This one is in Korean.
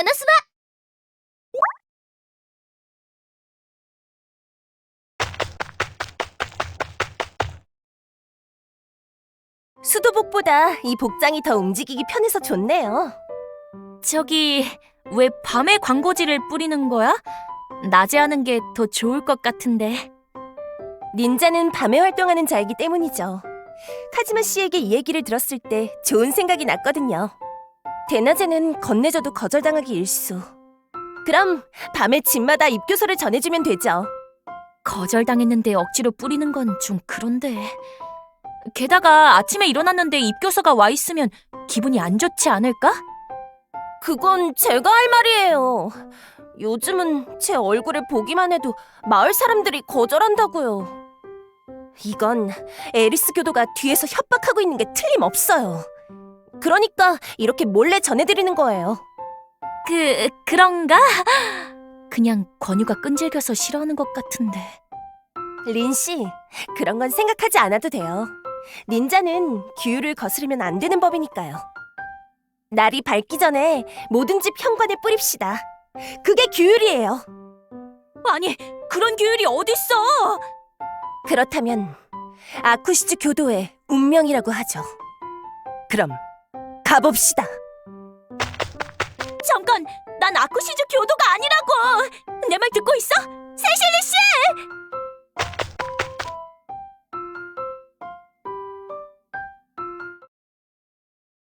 어너스바! 수도복보다 이 복장이 더 움직이기 편해서 좋네요. 저기 왜 밤에 광고지를 뿌리는 거야? 낮에 하는 게 더 좋을 것 같은데. 닌자는 밤에 활동하는 자이기 때문이죠. 카지마 씨에게 이 얘기를 들었을 때 좋은 생각이 났거든요. 대낮에는 건네줘도 거절당하기 일수. 그럼 밤에 집마다 입교서를 전해주면 되죠. 거절당했는데 억지로 뿌리는 건 좀 그런데. 게다가 아침에 일어났는데 입교서가 와 있으면 기분이 안 좋지 않을까? 그건 제가 할 말이에요. 요즘은 제 얼굴을 보기만 해도 마을 사람들이 거절한다고요. 이건 에리스 교도가 뒤에서 협박하고 있는 게 틀림없어요. 그러니까 이렇게 몰래 전해드리는 거예요. 그 그런가? 그냥 권유가 끈질겨서 싫어하는 것 같은데. 린 씨, 그런 건 생각하지 않아도 돼요. 닌자는 규율을 거스르면 안 되는 법이니까요. 날이 밝기 전에 뭐든지 현관에 뿌립시다. 그게 규율이에요. 아니 그런 규율이 어딨어? 그렇다면 아쿠시즈 교도의 운명이라고 하죠. 그럼 가봅시다. 잠깐, 난 아쿠시즈 교도가 아니라고. 내 말 듣고.